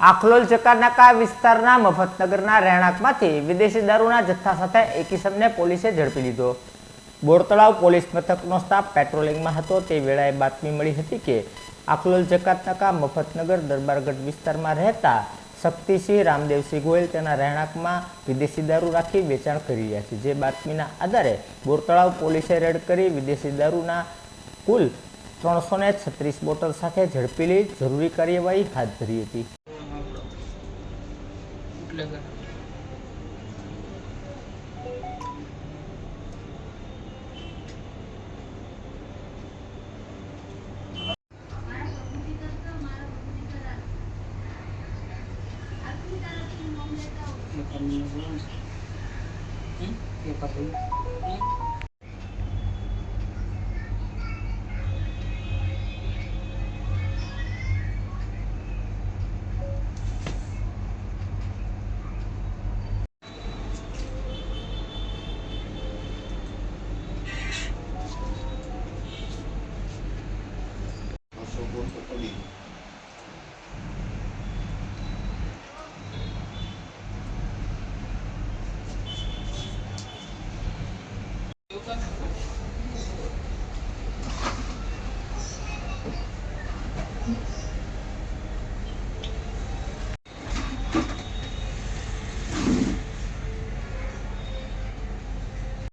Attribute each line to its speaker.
Speaker 1: આખલોલ ચકાનાકા વિસ્તારના મફતનગરના રહેણાંકમાંથી વિદેશી દારૂના જથ્થા સાથે એક પોલીસે ઝડપી લીધો. બોરતળાવ પોલીસ મથકનો સ્ટાફ પેટ્રોલિંગમાં હતો. તે વેળાએ બાતમી મળી હતી કે આખલોલ જકાતનાકા મફતનગર દરબારગઢ વિસ્તારમાં રહેતા શક્તિસિંહ રામદેવસિંહ ગોયલ તેના રહેણાંકમાં વિદેશી દારૂ રાખી વેચાણ કરી રહ્યા છે. જે બાતમીના આધારે બોરતળાવ પોલીસે રેડ કરી વિદેશી દારૂના કુલ ત્રણસો છત્રીસ બોટલ સાથે ઝડપી લઈ જરૂરી કાર્યવાહી હાથ ધરી હતી.
Speaker 2: लगा ये कर रही Thank you.